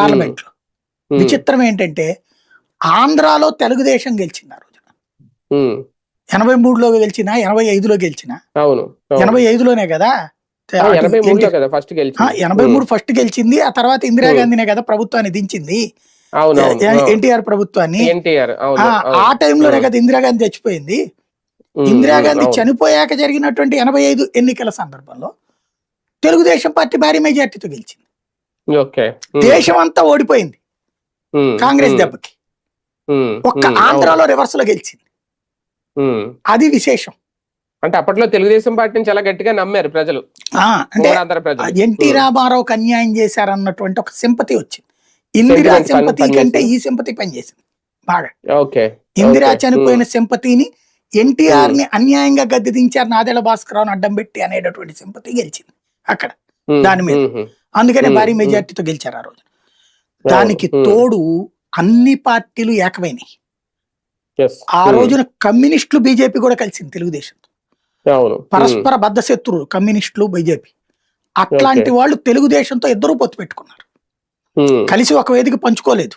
పార్లమెంట్లో. విచిత్రం ఏంటంటే ఆంధ్రాలో తెలుగుదేశం గెలిచింది ఆ రోజున. ఎనభై మూడులో గెలిచిన ఎనభై ఐదులో గెలిచిన. ఎనభై ఐదులోనే కదా? ఎనభై మూడు ఫస్ట్ గెలిచింది ఆ తర్వాత ఇందిరాగాంధీనే కదా ప్రభుత్వాన్ని దించింది. ఎన్టీఆర్ ప్రభుత్వాన్ని. ఆ, టైంలోనే. కదా ఇందిరాగాంధీ చచ్చిపోయింది. ఇందిరాగాంధీ. చనిపోయాక జరిగినటువంటి ఎనభై ఐదు ఎన్నికల సందర్భంలో తెలుగుదేశం పార్టీ భారీ మెజార్టీతో గెలిచింది. దేశం అంతా ఓడిపోయింది. కాంగ్రెస్ దెబ్బకి. ఒక్క ఆంధ్రాలో రివర్స్లో గెలిచింది. అది విశేషం. అంటే అప్పట్లో తెలుగుదేశం పార్టీని చాలా గట్టిగా నమ్మారు ప్రజలు. అంటే ఎన్టీ. రామారావుకి అన్యాయం చేశారన్నటువంటి ఒక సింపతి వచ్చింది. ఇందిరా సింపతి కంటే. ఈ సింపతి పనిచేసింది బాగా. ఇందిరా. చనిపోయిన సింపతిని ఎన్టీఆర్ని అన్యాయంగా గద్దె దించారు నాదెళ్ళ భాస్కరరావుని అడ్డం పెట్టి అనేటటువంటి సింపతి గెలిచింది అక్కడ. దాని మీద. అందుకనే భారీ. మెజార్టీతో గెలిచారు ఆ రోజు. దానికి తోడు అన్ని పార్టీలు ఏకమైనాయి. Yes. ఆ రోజున కమ్యూనిస్టులు బీజేపీ కూడా కలిసింది తెలుగుదేశం అవును ఉమ్, పరస్పర బద్ధ శత్రువులు కమ్యూనిస్టులు బీజేపీ. అట్లాంటి వాళ్ళు తెలుగుదేశంతో ఇద్దరు పొత్తు పెట్టుకున్నారు. కలిసి ఒక వేదిక పంచుకోలేదు.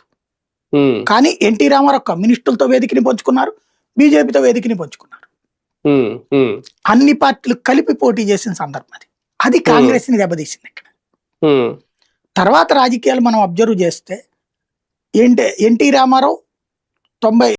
కానీ ఎన్టీ రామారావు కమ్యూనిస్టులతో వేదికని పంచుకున్నారు బీజేపీతో వేదికని పంచుకున్నారు. అన్ని పార్టీలు కలిపి పోటీ చేసిన సందర్భం అది. అది కాంగ్రెస్ని దెబ్బతీసింది ఇక్కడ. తర్వాత రాజకీయాలు మనం అబ్జర్వ్ చేస్తే ఏంటి ఎన్టీ రామారావు తొంభై